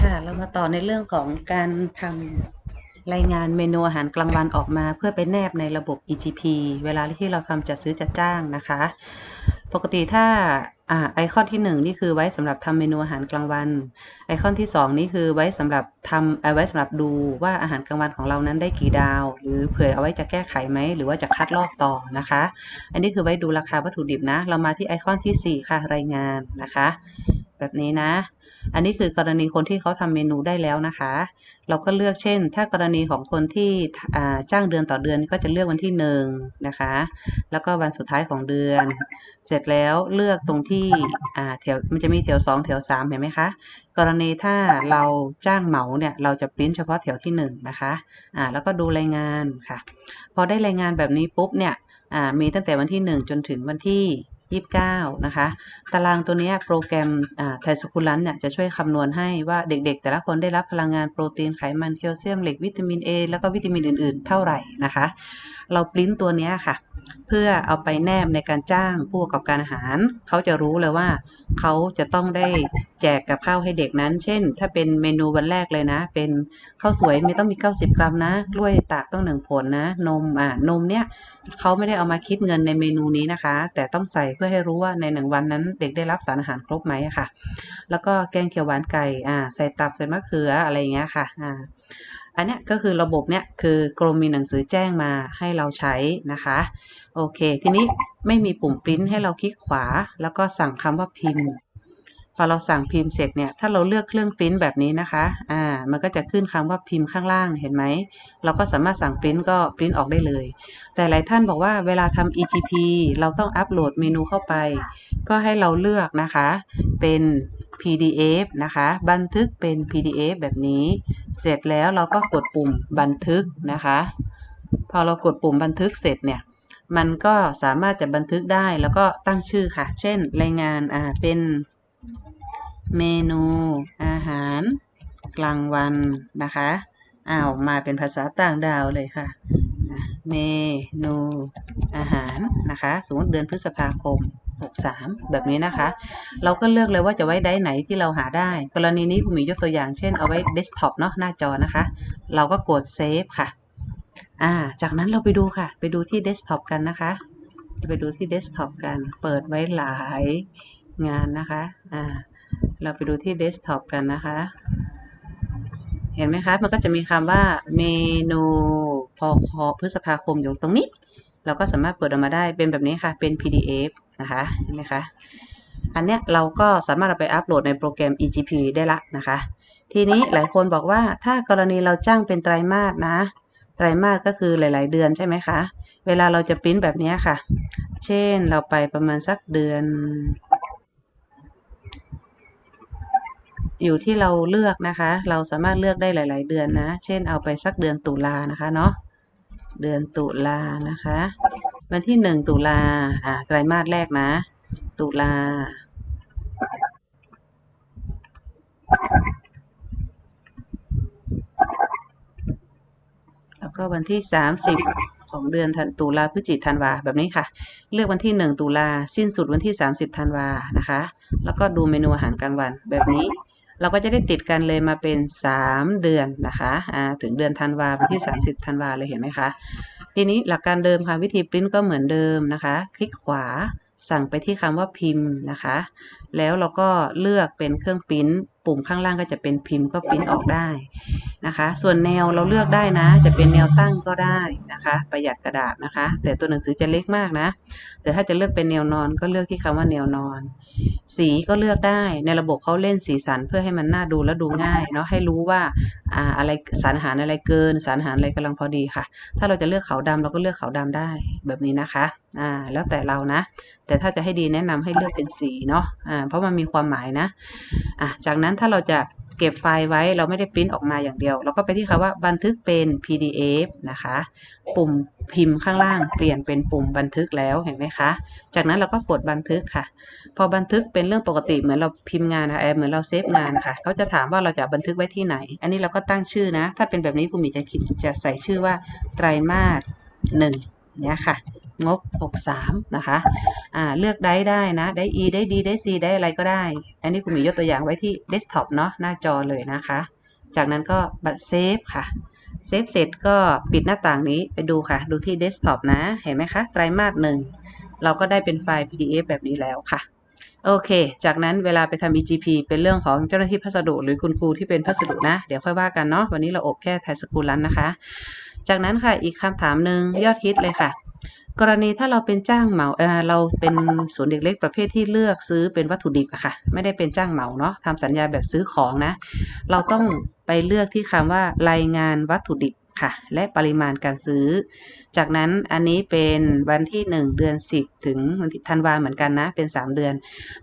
ค่ะเรามาต่อในเรื่องของการทำรายงานเมนูอาหารกลางวันออกมาเพื่อไปแนบในระบบ EGP เวลาที่เราทำจัดซื้อจัดจ้างนะคะ ปกติถ้าอไอคอนที่หนึ่งนี่คือไว้สำหรับทำเมนูอาหารกลางวัน ไอคอนที่สองนี่คือไว้สำหรับทำเอาไว้สำหรับดูว่าอาหารกลางวันของเรานั้นได้กี่ดาว หรือเผื่อเอาไว้จะแก้ไขไหม หรือว่าจะคัดลอกต่อนะคะ อันนี้คือไว้ดูราคาวัตถุดิบนะ เรามาที่ไอคอนที่สี่ค่ะรายงานนะคะ แบบนี้นะ อันนี้คือกรณีคนที่เขาทำเมนูได้แล้วนะคะ เราก็เลือกเช่น ถ้ากรณีของคนที่จ้างเดือนต่อเดือนก็จะเลือกวันที่หนึ่งนะคะ แล้วก็วันสุดท้ายของเดือน เสร็จแล้วเลือกตรงที่แถวมันจะมีแถวสองแถวสามเห็นไหมคะ กรณีถ้าเราจ้างเหมาเนี่ยเราจะปริ้นเฉพาะแถวที่หนึ่งนะคะอ่าแล้วก็ดูรายงานค่ะ พอได้รายงานแบบนี้ปุ๊บเนี่ยอ่ามีตั้งแต่วันที่หนึ่งจนถึงวันที่ ยี่สิบเก้านะคะ ตารางตัวนี้โปรแกรมไทสคูลันเนี่ยจะช่วยคำนวณให้ว่าเด็กๆ แต่ละคนได้รับพลังงานโปรตีนไขมันแคลเซียมเหล็กวิตามิน A แล้วก็วิตามินอื่นๆ เท่าไหร่นะคะ เราปริ้นตัวนี้ค่ะ เพื่อเอาไปแนบในการจ้างผู้ประกอบการอาหาร เขาจะรู้เลยว่า เขาจะต้องได้แจกกับข้าวให้เด็กนั้น เช่น ถ้าเป็นเมนูวันแรกเลยนะ เป็นข้าวสวยไมีต้องมี 90 กรัมนะกล้วยตากต้องหนึ่งผลนะ นมอ่านมเนี่ยเขาไม่ได้เอามาคิดเงินในเมนูนี้นะคะ แต่ต้องใส่เพื่อให้รู้ว่าในหนึ่งวันนั้น เด็กได้รับสารอาหารครบไหมค่ะ แล้วก็แกงเขียวหวานไก่อ่าใส่ตับใส่มะเขืออะไรอย่างเงี้ยค่ะอ่า อันเนี้ยก็คือระบบเนี้ยคือกรมมีหนังสือแจ้งมาให้เราใช้นะคะโอเค ทีนี้ไม่มีปุ่มปริ้นให้เราคลิกขวา แล้วก็สั่งคำว่าพิมพ์ พอเราสั่งพิมพ์เสร็จเนี่ยถ้าเราเลือกเครื่องปริ้นแบบนี้นะคะอ่ามันก็จะขึ้นคำว่าพิมพ์ข้างล่างเห็นไหมเราก็สามารถสั่งปริ้นก็ปริ้นออกได้เลย แต่หลายท่านบอกว่าเวลาทำ EGP เราต้องอัปโหลดเมนูเข้าไป ก็ให้เราเลือกนะคะ เป็น PDF นะคะ บันทึกเป็น PDF แบบนี้ เสร็จแล้วเราก็กดปุ่มบันทึกนะคะ พอเรากดปุ่มบันทึกเสร็จเนี่ย มันก็สามารถจะบันทึกได้แล้วก็ตั้งชื่อค่ะ เช่น รายงานอ่าเป็นเมนูอาหาร กลางวันนะคะอ้าวมาเป็นภาษาต่างดาวเลยค่ะอะเมนูอาหารนะคะ สมมติเดือนพฤษภาคม 63 แบบนี้นะคะ เราก็เลือกเลยว่าจะไว้ได้ไหนที่เราหาได้ กรณีนี้คุณหมียกตัวอย่างเช่นเอาไว้เดสก์ท็อปเนาะหน้าจอนะคะ เราก็กดเซฟค่ะอ่าจากนั้นเราไปดูค่ะ ไปดูที่เดสก์ท็อปกันนะคะ ไปดูที่เดสก์ท็อปกัน เปิดไว้หลายงานนะคะอ่าเราไปดูที่เดสก์ท็อปกันนะคะ เห็นไหมคะ มันก็จะมีคำว่าเมนูพอคอพฤษภาคมอยู่ตรงนี้ เราก็สามารถเปิดออกมาได้เป็นแบบนี้ค่ะ เป็น PDF นะคะเห็นไหมคะ อันเนี้ยเราก็สามารถเอาไปอัปโหลดในโปรแกรม EGP ได้ละนะคะ ทีนี้หลายคนบอกว่าถ้ากรณีเราจ้างเป็นไตรมาสนะ ไตรมาสก็คือหลาย ๆ เดือนใช่ไหมคะ เวลาเราจะปริ้นแบบนี้ค่ะ เช่นเราไปประมาณสักเดือน อยู่ที่เราเลือกนะคะ เราสามารถเลือกได้หลาย ๆ เดือนนะ เช่นเอาไปสักเดือนตุลานะคะเนาะ เดือนตุลานะคะ วันที่หนึ่งตุลาอ่าไตรมาสแรกนะ ตุลาแล้วก็วันที่30ของเดือนธันตุลาพฤศจิกธันวาแบบนี้ค่ะ เลือกวันที่1ตุลาสิ้นสุดวันที่30ธันวานะคะ แล้วก็ดูเมนูอาหารกลางวันแบบนี้ เราก็จะได้ติดกันเลยมาเป็น 3 เดือนนะคะะถึงเดือนธันวาวันที่ 30ธันวาเลยเห็นไหมคะ ทีนี้หลักการเดิมค่ะวิธีปริ้นก็เหมือนเดิมนะคะ คลิกขวาสั่งไปที่คำว่าพิมพ์นะคะ แล้วเราก็เลือกเป็นเครื่องปริ้นปุ่มข้างล่างก็จะเป็นพิมพ์ก็ปริ้นออกได้ นะคะ ส่วนแนวเราเลือกได้นะ จะเป็นแนวตั้งก็ได้นะคะ ประหยัดกระดาษนะคะ แต่ตัวหนังสือจะเล็กมากนะ แต่ถ้าจะเลือกเป็นแนวนอนก็เลือกที่คำว่าแนวนอน สีก็เลือกได้ในระบบเขาเล่นสีสันเพื่อให้มันน่าดูและดูง่ายเนาะให้รู้ว่าอ่าอะไรสารอาหารอะไรเกิน สารอาหารอะไรกำลังพอดีค่ะ ถ้าเราจะเลือกขาวดำเราก็เลือกขาวดำได้แบบนี้นะคะอ่าแล้วแต่เรานะ แต่ถ้าจะให้ดีแนะนำให้เลือกเป็นสีเนาะอ่าเพราะมันมีความหมายนะอะจากนั้นถ้าเราจะ เก็บไฟล์ไว้เราไม่ได้ปริ้นออกมาอย่างเดียว เราก็ไปที่คำว่าบันทึกเป็น PDF นะคะ ปุ่มพิมพ์ข้างล่างเปลี่ยนเป็นปุ่มบันทึกแล้วเห็นไหมคะ จากนั้นเราก็กดบันทึกค่ะ พอบันทึกเป็นเรื่องปกติเหมือนเราพิมพ์งานนะแอเหมือนเราเซฟงานค่ะเขาจะถามว่าเราจะบันทึกไว้ที่ไหน อันนี้เราก็ตั้งชื่อนะ ถ้าเป็นแบบนี้คุณมีจะคิดจะใส่ชื่อว่าไตรมาสหนึ่ง เนี่ยค่ะ งบ 63 นะคะอ่าเลือกได้ได้นะ ได้ E ได้ D ได้ C ได้อะไรก็ได้ อันนี้คุณมียกตัวอย่างไว้ที่เดสก์ท็อปเนาะหน้าจอเลยนะคะ จากนั้นก็บัตรเซฟค่ะ เซฟเสร็จก็ปิดหน้าต่างนี้ไปดูค่ะ ดูที่เดสก์ท็อปนะ เห็นไหมคะ ไตรมาสหนึ่ง เราก็ได้เป็นไฟล์ PDF แบบนี้แล้วค่ะ โอเค จากนั้นเวลาไปทำ EGP เป็นเรื่องของเจ้าหน้าที่พัสดุ หรือคุณครูที่เป็นพัสดุนะ เดี๋ยวค่อยว่ากันเนาะ วันนี้เราอบแค่ไทยสกูลลันนะคะ จากนั้นค่ะ อีกคำถามหนึ่งยอดฮิตเลยค่ะ กรณีถ้าเราเป็นจ้างเหมาเออเราเป็นศูนย์เด็กเล็กประเภทที่เลือกซื้อเป็นวัตถุดิบอะค่ะ ไม่ได้เป็นจ้างเหมาเนาะทำสัญญาแบบซื้อของนะ เราต้องไปเลือกที่คำว่ารายงานวัตถุดิบ ค่ะ และปริมาณการซื้อ จากนั้นอันนี้เป็นวันที่ 1 เดือน 10 ถึงวันที่ธันวาเหมือนกันนะ เป็น 3 เดือน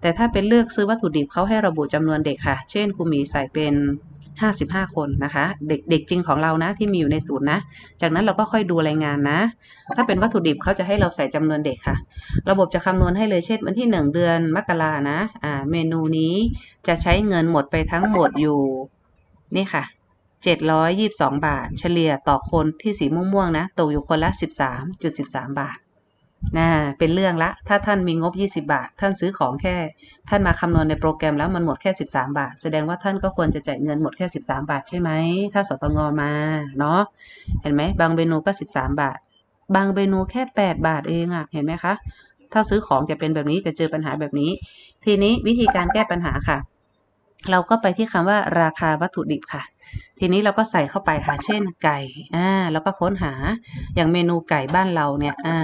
แต่ถ้าเป็นเลือกซื้อวัตถุดิบเขาให้ระบุจำนวนเด็กค่ะ เช่นครูมีใส่เป็น 55 คนนะคะ เด็กเด็กจริงของเรานะที่มีอยู่ในศูนย์นะ จากนั้นเราก็ค่อยดูรายงานนะ ถ้าเป็นวัตถุดิบเขาจะให้เราใส่จำนวนเด็กค่ะ ระบบจะคำนวณให้เลยเช่นวันที่ 1 เดือนมกรานะ อ่า เมนูนี้จะใช้เงินหมดไปทั้งหมดอยู่นี่ค่ะ 722 บาท เฉลี่ยต่อคนที่สีม่วงๆนะตกอยู่คนละ 13.13 บาทนะเป็นเรื่องละ ถ้าท่านมีงบ 20 บาท ท่านซื้อของแค่ ท่านมาคำนวณในโปรแกรมแล้วมันหมดแค่ 13 บาท แสดงว่าท่านก็ควรจะจ่ายเงินหมดแค่ 13 บาทใช่ไหม ถ้าสตงมา เนาะเห็นไหม บางเมนูก็ 13 บาท บางเมนูแค่ 8 บาทเองอะเห็นไหมคะ ถ้าซื้อของจะเป็นแบบนี้จะเจอปัญหาแบบนี้ ทีนี้วิธีการแก้ปัญหาค่ะ เราก็ไปที่คำว่าราคาวัตถุดิบค่ะ ทีนี้เราก็ใส่เข้าไปค่ะ เช่นไก่ อ่า แล้วก็ค้นหา อย่างเมนูไก่บ้านเราเนี่ย อ่า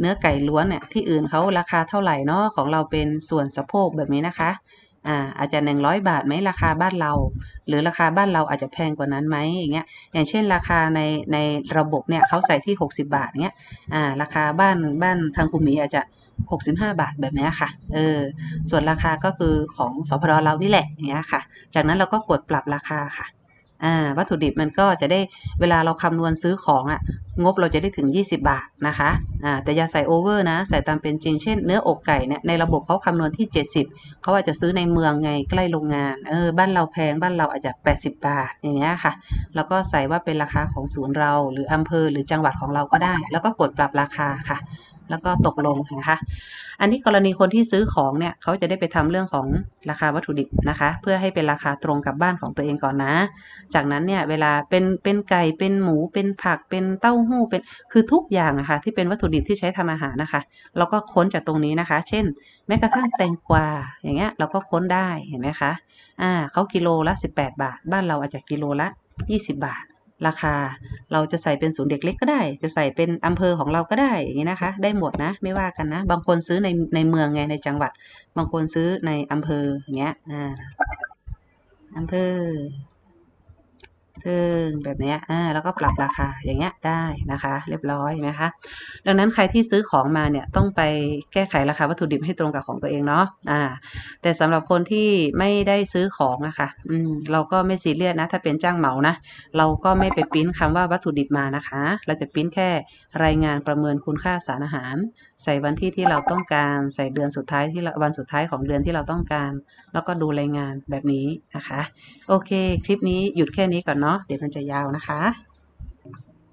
เนื้อไก่ล้วนเนี่ย ที่อื่นเขาราคาเท่าไหร่เนาะ ของเราเป็นส่วนสะโพกแบบนี้นะคะ อ่า อาจจะ100บาทไหมราคาบ้านเรา หรือราคาบ้านเราอาจจะแพงกว่านั้นไหมอย่างเงี้ย อย่างเช่นราคาในในระบบเนี่ยเขาใส่ที่60บาทเงี้ย อ่า ราคาบ้านบ้านทางคุมหมีอาจจะ 65 บาทแบบนี้ค่ะ เออ ส่วนราคาก็คือของสพดเรานี่แหละอย่างเงี้ยค่ะ จากนั้นเราก็กดปรับราคาค่ะ อ่า วัตถุดิบมันก็จะได้เวลาเราคำนวณซื้อของอะ่ะ งบเราจะได้ถึง 20 บาทนะคะ อ่า แต่อย่าใส่โอเวอร์นะ ใส่ตามเป็นจริง เช่นเนื้ออกไก่เนี่ย ในระบบเขาคำนวณที่ 70 เขาอาจจะซื้อในเมืองไงใกล้โรงงาน เออ บ้านเราแพง บ้านเราอาจจะ 80 บาท อย่างเงี้ยค่ะ แล้วก็ใส่ว่าเป็นราคาของศูนย์เรา หรืออำเภอ หรือจังหวัดของเราก็ได้ แล้วก็กดปรับราคาค่ะ แล้วก็ตกลงนะคะ อันนี้กรณีคนที่ซื้อของเนี่ยเขาจะได้ไปทำเรื่องของราคาวัตถุดิบนะคะ เพื่อให้เป็นราคาตรงกับบ้านของตัวเองก่อนนะ จากนั้นเนี่ยเวลาเป็นเป็นไก่เป็นหมูเป็นผักเป็นเต้าหู้เป็นคือทุกอย่างอะคะที่เป็นวัตถุดิบที่ใช้ทำอาหารนะคะเราก็ค้นจากตรงนี้นะคะ เช่น แม้กระทั่งแตงกวาอย่างเงี้ยเราก็ค้นได้เห็นไหมคะอ่าเขากิโลละ 18 บาท บ้านเราอาจจะกิโลละ 20 บาท ราคา เราจะใส่เป็นศูนย์เด็กเล็กก็ได้ จะใส่เป็นอำเภอของเราก็ได้อย่างนี้นะคะ ได้หมดนะ ไม่ว่ากันนะ บางคนซื้อในในเมืองไงในจังหวัด บางคนซื้อในอำเภออย่างเงี้ยอ่าอำเภอ เทิงแบบเนี้ยอ่าแล้วก็ปรับราคาอย่างเงี้ยได้นะคะ เรียบร้อยไหมคะ ดังนั้นใครที่ซื้อของมาเนี่ยต้องไปแก้ไขราคาวัตถุดิบให้ตรงกับของตัวเองเนาะอ่า แต่สำหรับคนที่ไม่ได้ซื้อของอะค่ะอืมเราก็ไม่ซีเรียสนะ ถ้าเป็นจ้างเหมานะ เราก็ไม่ไปปริ้นคำว่าวัตถุดิบมานะคะ เราจะปริ้นแค่รายงานประเมินคุณค่าสารอาหาร ใส่วันที่ที่เราต้องการใส่เดือนสุดท้ายที่วันสุดท้ายของเดือนที่เราต้องการ แล้วก็ดูรายงานแบบนี้นะคะ โอเค คลิปนี้หยุดแค่นี้ก่อนเนาะเนาะเดี๋ยวมันจะยาวนะคะ